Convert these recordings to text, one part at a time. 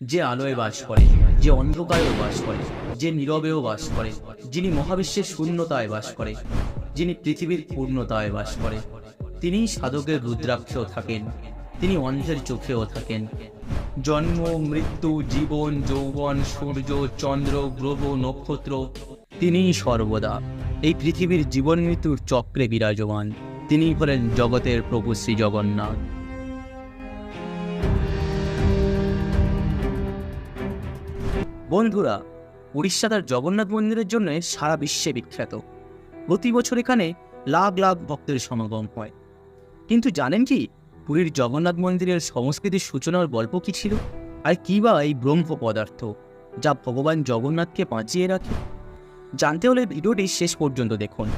যে আলোয় বাস করে, যে অন্ধকারেও বাস করে, যে নীরবেও বাস করে, যিনি মহাবিশ্বের শূন্যতায় বাস করে, যিনি পৃথিবীর পূর্ণতায় বাস করে, তিনিই সাধকের রুদ্রাক্ষেও থাকেন, তিনি অন্ধের চোখেও থাকেন। জন্ম, মৃত্যু, জীবন, যৌবন, সূর্য, চন্দ্র, গ্রহ, নক্ষত্র, তিনিই সর্বদা। এই পৃথিবীর জীবন মৃত্যুর চক্রে বিরাজমান। তিনিই হলেন জগতের প্রভু শ্রী জগন্নাথ। বন্ধুরা, উড়িষ্যা তার জগন্নাথ মন্দিরের জন্য সারা বিশ্বে বিখ্যাত। প্রতি বছর এখানে লাখ লাখ ভক্তের সমাগম হয়। কিন্তু জানেন কি, পুরীর জগন্নাথ মন্দিরের সংস্কৃতির সূচনার গল্প কি ছিল? আর কি বা এই ব্রহ্ম পদার্থ, যা ভগবান জগন্নাথকে বাঁচিয়ে রাখে? জানতে হলে ভিডিওটি শেষ পর্যন্ত দেখুন।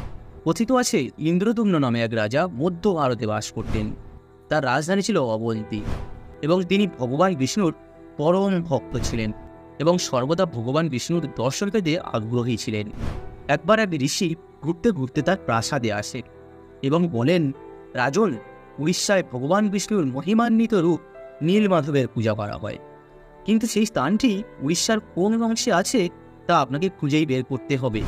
কথিত আছে, ইন্দ্রদুম্ন নামে এক রাজা মধ্য ভারতে বাস করতেন। তার রাজধানী ছিল অবন্তী। এবং তিনি ভগবান বিষ্ণুর পরম ভক্ত ছিলেন। এবং সর্বদা ভগবান বিষ্ণুর দর্শন পেতে আগ্রহী ছিলেন। একবার এক ঋষি ঘুরতে ঘুরতে তার প্রাসাদে আসে এবং বলেন, রাজন, উড়িষ্যায় ভগবান বিষ্ণুর মহিমান্বিত রূপ নীলমাধবের পূজা করা হয়। কিন্তু সেই স্থানটি উড়িষ্যার কোন অংশে আছে তা আপনাকে খুঁজেই বের করতে হবে।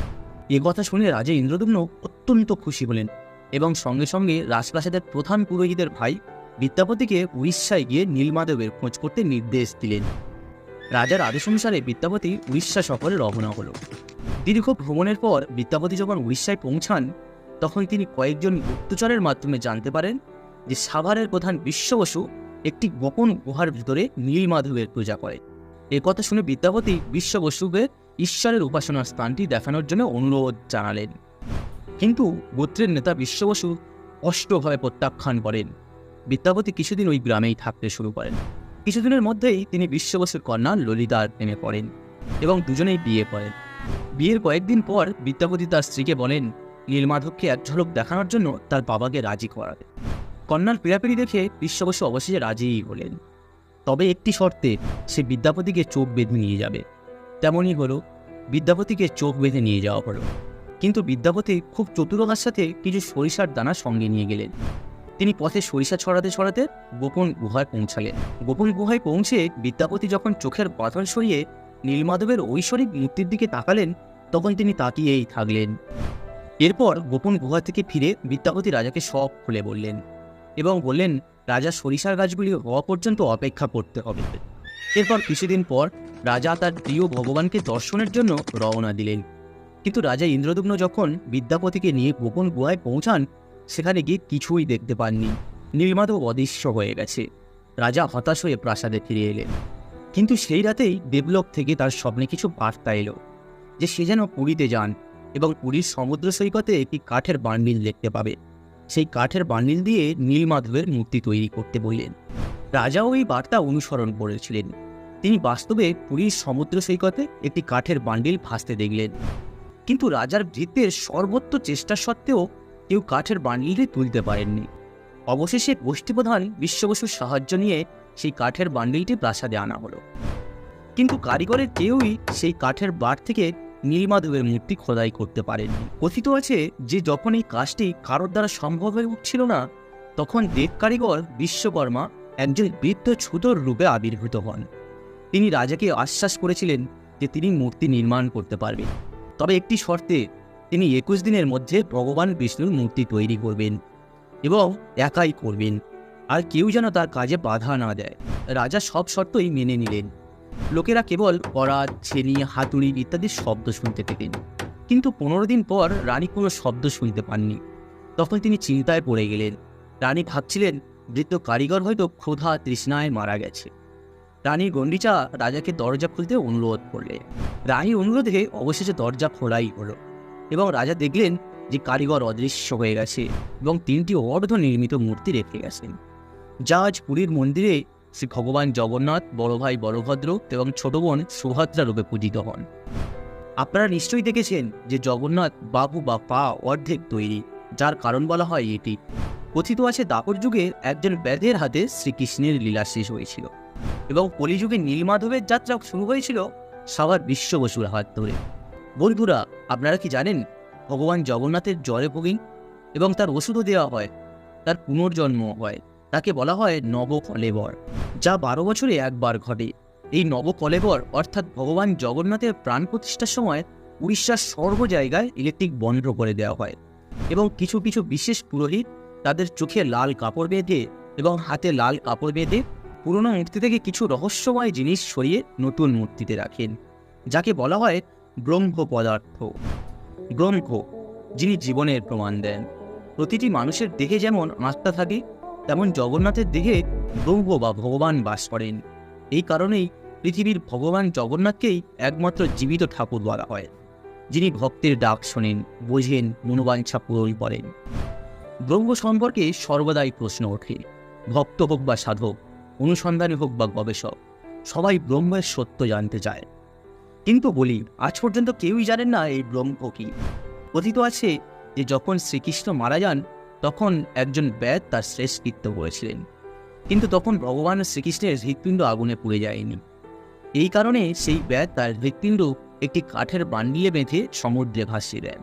এ কথা শুনে রাজা ইন্দ্রদুম্ন অত্যন্ত খুশি হলেন এবং সঙ্গে সঙ্গে রাজপ্রাসাদের প্রধান পুরোহিতের ভাই বিদ্যাপতিকে উড়িষ্যায় গিয়ে নীলমাধবের খোঁজ করতে নির্দেশ দিলেন। রাজার আদেশ অনুসারে বিদ্যাপতি উড়িষ্যা সফরে রওনা হল। দীর্ঘ ভ্রমণের পর বিদ্যাপতি যখন উড়িষ্যায় পৌঁছান তখন তিনি কয়েকজন গুপ্তচরের মাধ্যমে জানতে পারেন যে সাভারের প্রধান বিশ্ব বসু একটি গোপন গুহার ভিতরে নীলমাধবের পূজা করে। এ কথা শুনে বিদ্যাপতি বিশ্ব বসুকে ঈশ্বরের উপাসনার স্থানটি দেখানোর জন্য অনুরোধ জানালেন। কিন্তু গোত্রের নেতা বিশ্ব বসু স্পষ্টভাবে প্রত্যাখ্যান করেন। বিদ্যাপতি কিছুদিন ওই গ্রামেই থাকতে শুরু করেন। কিছুদিনের মধ্যেই তিনি বিশ্ব বসুর কন্যা ললিতার প্রেমে পড়েন এবং দুজনেই বিয়ে করেন। বিয়ের কয়েকদিন পর বিদ্যাপতি তার স্ত্রীকে বলেন, নীলমাধবকে এক ঝলক দেখানোর জন্য তার বাবাকে রাজি করাবে। কন্যার পীড়াপিড়ি দেখে বিশ্ব বসু অবশেষে রাজিই হলেন। তবে একটি শর্তে, সে বিদ্যাপতিকে চোখ বেঁধে নিয়ে যাবে। তেমনই হলো, বিদ্যাপতিকে চোখ বেঁধে নিয়ে যাওয়া হলো। কিন্তু বিদ্যাপতি খুব চতুরতার সাথে কিছু সরিষার দানা সঙ্গে নিয়ে গেলেন। তিনি পথে সরিষা ছড়াতে ছড়াতে গোপন গুহায় পৌঁছালেন। গোপন গুহায় পৌঁছে বিদ্যাপতি যখন চোখের বাঁধন সরিয়ে নীলমাধবের ঐশ্বরিক মূর্তির দিকে তাকালেন, তখন তিনি তাকিয়েই থাকলেন। এরপর গোপন গুহা থেকে ফিরে বিদ্যাপতি রাজাকে সব খুলে বললেন এবং বললেন, রাজা সরিষার গাছগুলি হওয়া পর্যন্ত অপেক্ষা করতে হবে। এরপর কিছুদিন পর রাজা তার প্রিয় ভগবানকে দর্শনের জন্য রওনা দিলেন। কিন্তু রাজা ইন্দ্রদুগ্ন যখন বিদ্যাপতিকে নিয়ে গোপন গুহায় পৌঁছান সেখানে গিয়ে কিছুই দেখতে পাননি। নীলমাধব অদৃশ্য হয়ে গেছে। রাজা হতাশ হয়ে প্রাসাদে ফিরে এলেন। কিন্তু সেই রাতেই দেবলোক থেকে তার স্বপ্নে কিছু বার্তা এলো যে সে যেন পুরীতে যান এবং পুরীর সমুদ্র সৈকতে একটি কাঠের বান্ডিল দেখতে পাবে। সেই কাঠের বান্ডিল দিয়ে নীলমাধবের মূর্তি তৈরি করতে বললেন। রাজাও এই বার্তা অনুসরণ করেছিলেন। তিনি বাস্তবে পুরীর সমুদ্র সৈকতে একটি কাঠের বান্ডিল ভাসতে দেখলেন। কিন্তু রাজার ভৃত্যের সর্বোচ্চ চেষ্টা সত্ত্বেও কেউ কাঠের বান্ডিলটি তুলতে পারেননি। অবশেষে গোষ্ঠীপ্রধান বিশ্ববসুর সাহায্য নিয়ে সেই কাঠের বান্ডিলটি প্রাসাদে আনা হলো। কিন্তু কারিগরের কেউই সেই কাঠের বার থেকে নীলমাধবের মূর্তি খোদাই করতে পারেননি। কথিত আছে যে যখন এই কাজটি কারোর দ্বারা সম্ভব হয়ে উঠছিল না, তখন দেব কারিগর বিশ্বকর্মা একজন বৃদ্ধ ছুতোর রূপে আবির্ভূত হন। তিনি রাজাকে আশ্বাস করেছিলেন যে তিনি মূর্তি নির্মাণ করতে পারবেন। তবে একটি শর্তে তিনি একুশ দিনের মধ্যে ভগবান বিষ্ণুর মূর্তি তৈরি করবেন এবং একাই করবেন। আর কেউ যেন তার কাজে বাধা না দেয়। রাজা সব শর্তই মেনে নিলেন। লোকেরা কেবল করাত ছেনি, হাতুড়ি ইত্যাদি শব্দ শুনতে পেতেন। কিন্তু পনেরো দিন পর রানী কোনো শব্দ শুনতে পাননি। তখন তিনি চিন্তায় পড়ে গেলেন। রানী ভাবছিলেন, বৃদ্ধ কারিগর হয়তো ক্ষুধা তৃষ্ণায় মারা গেছে। রানী গণ্ডিচা রাজাকে দরজা খুলতে অনুরোধ করলে। রানী অনুরোধে অবশেষে দরজা খোলাই হলো। এবং রাজা দেখলেন যে কারিগর অদৃশ্য হয়ে গেছে এবং তিনটি অর্ধ নির্মিত মূর্তি রেখে গেছেন। যা আজ পুরীর মন্দিরে শ্রী ভগবান জগন্নাথ, বড় ভাই বলভদ্র এবং ছোট বোন সুভদ্রা রূপে পূজিত হন। আপনারা নিশ্চয়ই দেখেছেন যে জগন্নাথ বাবু বা পা অর্ধেক তৈরি, যার কারণ বলা হয় এটি। কথিত আছে দাপর যুগে একজন ব্যাধের হাতে শ্রীকৃষ্ণের লীলা শেষ হয়েছিল এবং কলিযুগে নীলমাধবের যাত্রা শুরু হয়েছিল সবার বিশ্ব বসুর হাত ধরে। বন্ধুরা, আপনারা কি জানেন, ভগবান জগন্নাথের জলে ভোগিন এবং তার ওষুধও দেওয়া হয়, তার পুনর্জন্ম হয়, তাকে বলা হয় নব কলেবর যা বারো বছরে একবার ঘটে। এই নবকলেবর, অর্থাৎ ভগবান জগন্নাথের প্রাণ প্রতিষ্ঠার সময় উড়িষ্যার সর্ব জায়গায় ইলেকট্রিক বন্ধ করে দেওয়া হয় এবং কিছু কিছু বিশেষ পুরোহিত তাদের চোখে লাল কাপড় বেঁধে এবং হাতে লাল কাপড় বেঁধে পুরনো মূর্তি থেকে কিছু রহস্যময় জিনিস সরিয়ে নতুন মূর্তিতে রাখেন, যাকে বলা হয় ব্রহ্ম পদার্থ। ব্রহ্ম যিনি জীবনের প্রমাণ দেন। প্রতিটি মানুষের দেহে যেমন আত্মা থাকে, তেমন জগন্নাথের দেহে ব্রহ্ম বা ভগবান বাস করেন। এই কারণেই পৃথিবীর ভগবান জগন্নাথকেই একমাত্র জীবিত ঠাকুর বলা হয়, যিনি ভক্তের ডাক শোনেন, বোঝেন, মনোবাঞ্ছা পূরণ করেন। ব্রহ্ম সম্পর্কে সর্বদাই প্রশ্ন ওঠে, ভক্ত হোক বা সাধক, অনুসন্ধানী হোক বা গবেষক, সবাই ব্রহ্মের সত্য জানতে চায়। কিন্তু বলি, আজ পর্যন্ত কেউই জানেন না এই ব্রহ্ম কি। কথিত আছে যে যখন শ্রীকৃষ্ণ মারা যান, তখন একজন ব্যাদ তার শেষ কৃত্য করেছিলেন। কিন্তু তখন ভগবান শ্রীকৃষ্ণের হৃৎপিণ্ড আগুনে পুড়ে যায়নি। এই কারণে সেই ব্যাদ তার হৃৎপিণ্ড একটি কাঠের বান্ডিলে বেঁধে সমুদ্রে ভাসিয়ে দেন,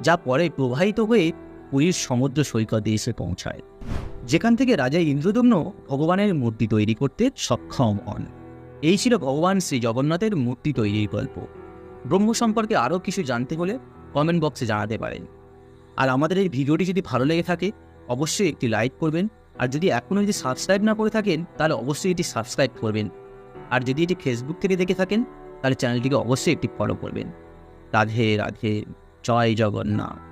যা পরে প্রবাহিত হয়ে পুরীর সমুদ্র সৈকতে এসে পৌঁছায়। যেখান থেকে রাজা ইন্দ্রদম্ন ভগবানের মূর্তি তৈরি করতে সক্ষম হন। এই ছিল ভগবান শ্রী জগন্নাথের মূর্তি তৈরির গল্প। ব্রহ্ম সম্পর্কে আরও কিছু জানতে হলে কমেন্ট বক্সে জানাতে পারেন। আর আমাদের এই ভিডিওটি যদি ভালো লেগে থাকে, অবশ্যই একটি লাইক করবেন। আর যদি এখনও যদি সাবস্ক্রাইব না করে থাকেন, তাহলে অবশ্যই এটি সাবস্ক্রাইব করবেন। আর যদি এটি ফেসবুক থেকে দেখে থাকেন, তাহলে চ্যানেলটিকে অবশ্যই একটি ফলো করবেন। রাধে রাধে, জয় জগন্নাথ।